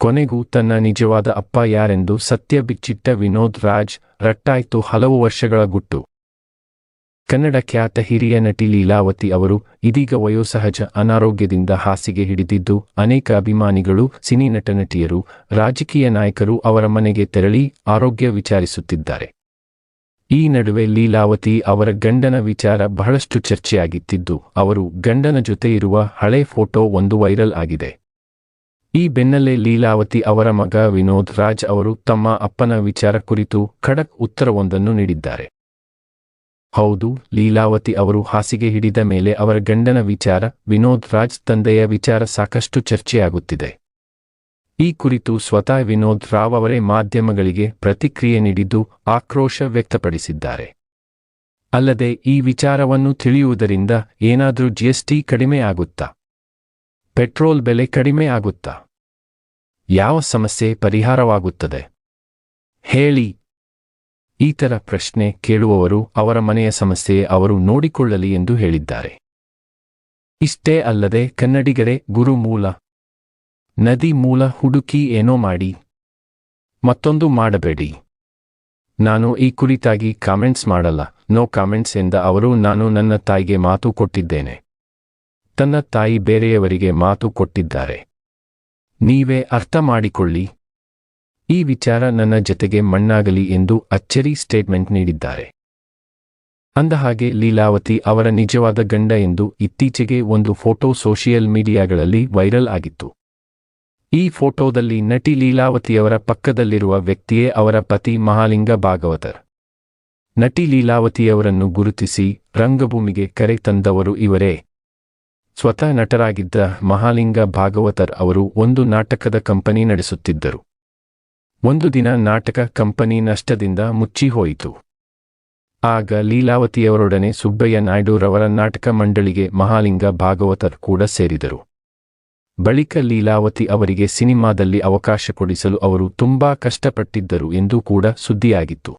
ಕೊನೆಗೂ ತನ್ನ ನಿಜವಾದ ಅಪ್ಪ ಯಾರೆಂದು ಸತ್ಯ ಬಿಚ್ಚಿಟ್ಟ ವಿನೋದ್ ರಾಜ್ ರಟ್ಟಾಯ್ತು ಹಲವು ವರ್ಷಗಳ ಗುಟ್ಟು. ಕನ್ನಡ ಖ್ಯಾತ ಹಿರಿಯ ನಟಿ ಲೀಲಾವತಿ ಅವರು ಇದೀಗ ವಯೋಸಹಜ ಅನಾರೋಗ್ಯದಿಂದ ಹಾಸಿಗೆ ಹಿಡಿದಿದ್ದು, ಅನೇಕ ಅಭಿಮಾನಿಗಳು, ಸಿನಿ ನಟನಟಿಯರು, ರಾಜಕೀಯ ನಾಯಕರು ಅವರ ಮನೆಗೆ ತೆರಳಿ ಆರೋಗ್ಯ ವಿಚಾರಿಸುತ್ತಿದ್ದಾರೆ. ಈ ನಡುವೆ ಲೀಲಾವತಿ ಅವರ ಗಂಡನ ವಿಚಾರ ಬಹಳಷ್ಟು ಚರ್ಚೆಯಾಗಿತ್ತಿದ್ದು, ಅವರು ಗಂಡನ ಜೊತೆ ಇರುವ ಹಳೆ ಫೋಟೋ ಒಂದು ವೈರಲ್ ಆಗಿದೆ. ಈ ಬೆನ್ನಲ್ಲೇ ಲೀಲಾವತಿ ಅವರ ಮಗ ವಿನೋದ್ ರಾಜ್ ಅವರು ತಮ್ಮ ಅಪ್ಪನ ವಿಚಾರ ಕುರಿತು ಖಡಕ್ ಉತ್ತರವೊಂದನ್ನು ನೀಡಿದ್ದಾರೆ. ಹೌದು, ಲೀಲಾವತಿ ಅವರು ಹಾಸಿಗೆ ಹಿಡಿದ ಮೇಲೆ ಅವರ ಗಂಡನ ವಿಚಾರ, ವಿನೋದ್ ರಾಜ್ ತಂದೆಯ ವಿಚಾರ ಸಾಕಷ್ಟು ಚರ್ಚೆಯಾಗುತ್ತಿದೆ. ಈ ಕುರಿತು ಸ್ವತಃ ವಿನೋದ್ ರಾವ್ ಅವರೇ ಮಾಧ್ಯಮಗಳಿಗೆ ಪ್ರತಿಕ್ರಿಯೆ ನೀಡಿದ್ದು ಆಕ್ರೋಶ ವ್ಯಕ್ತಪಡಿಸಿದ್ದಾರೆ. ಅಲ್ಲದೆ ಈ ವಿಚಾರವನ್ನು ತಿಳಿಯುವುದರಿಂದ ಏನಾದರೂ ಜಿಎಸ್ಟಿ ಕಡಿಮೆ ಆಗುತ್ತಾ? ಪೆಟ್ರೋಲ್ ಬೆಲೆ ಕಡಿಮೆ ಆಗುತ್ತಾ? ಯಾವ ಸಮಸ್ಯೆ ಪರಿಹಾರವಾಗುತ್ತದೆ? ಹೇಳಿ. ಈತರ ಪ್ರಶ್ನೆ ಕೇಳುವವರು ಅವರ ಮನೆಯ ಸಮಸ್ಯೆ ಅವರು ನೋಡಿಕೊಳ್ಳಲಿ ಎಂದು ಹೇಳಿದ್ದಾರೆ. ಇಷ್ಟೇ ಅಲ್ಲದೆ ಕನ್ನಡಿಗರೇ, ಗುರು ಮೂಲ. ನದಿ ಮೂಲ ಹುಡುಕಿ ಏನೋ ಮಾಡಿ. ಮತ್ತೊಂದು ಮಾಡಬೇಡಿ. ನಾನು ಈ ಕುರಿತಾಗಿ ಕಾಮೆಂಟ್ಸ್ ಮಾಡಲ್ಲ. ನೋ ಕಾಮೆಂಟ್ಸ್ ಎಂದ ಅವರು, ನಾನು ನನ್ನ ತಾಯಿಗೆ ಮಾತು ಕೊಟ್ಟಿದ್ದೇನೆ. ತನ್ನ ತಾಯಿ ಬೇರೆಯವರಿಗೆ ಮಾತು ಕೊಟ್ಟಿದ್ದಾರೆ. ನೀವೇ ಅರ್ಥ ಮಾಡಿಕೊಳ್ಳಿ. ಈ ವಿಚಾರ ನನ್ನ ಜತೆಗೆ ಮಣ್ಣಾಗಲಿ ಎಂದು ಅಚ್ಚರಿ ಸ್ಟೇಟ್ಮೆಂಟ್ ನೀಡಿದ್ದಾರೆ. ಅಂದಹಾಗೆ ಲೀಲಾವತಿ ಅವರ ನಿಜವಾದ ಗಂಡ ಎಂದು ಇತ್ತೀಚೆಗೆ ಒಂದು ಫೋಟೋ ಸೋಷಿಯಲ್ ಮೀಡಿಯಾಗಳಲ್ಲಿ ವೈರಲ್ ಆಗಿತ್ತು. ಈ ಫೋಟೋದಲ್ಲಿ ನಟಿ ಲೀಲಾವತಿಯವರ ಪಕ್ಕದಲ್ಲಿರುವ ವ್ಯಕ್ತಿಯೇ ಅವರ ಪತಿ ಮಹಾಲಿಂಗ ಭಾಗವತರ್. ನಟಿ ಲೀಲಾವತಿಯವರನ್ನು ಗುರುತಿಸಿ ರಂಗಭೂಮಿಗೆ ಕರೆ ತಂದವರು ಇವರೇ. ಸ್ವತಃ ನಟರಾಗಿದ್ದ ಮಹಾಲಿಂಗ ಭಾಗವತರ್ ಅವರು ಒಂದು ನಾಟಕದ ಕಂಪನಿ ನಡೆಸುತ್ತಿದ್ದರು. ಒಂದು ದಿನ ನಾಟಕ ಕಂಪನಿ ನಷ್ಟದಿಂದ ಮುಚ್ಚಿಹೋಯಿತು ಆಗ ಲೀಲಾವತಿಯವರೊಡನೆ ಸುಬ್ಬಯ್ಯ ನಾಯ್ಡುರವರ ನಾಟಕ ಮಂಡಳಿಗೆ ಮಹಾಲಿಂಗ ಭಾಗವತರ್ ಕೂಡ ಸೇರಿದರು. ಬಳಿಕ ಲೀಲಾವತಿ ಅವರಿಗೆ ಸಿನಿಮಾದಲ್ಲಿ ಅವಕಾಶ ಕೊಡಿಸಲು ಅವರು ತುಂಬಾ ಕಷ್ಟಪಟ್ಟಿದ್ದರು ಎಂದು ಕೂಡ ಸುದ್ದಿಯಾಗಿತ್ತು.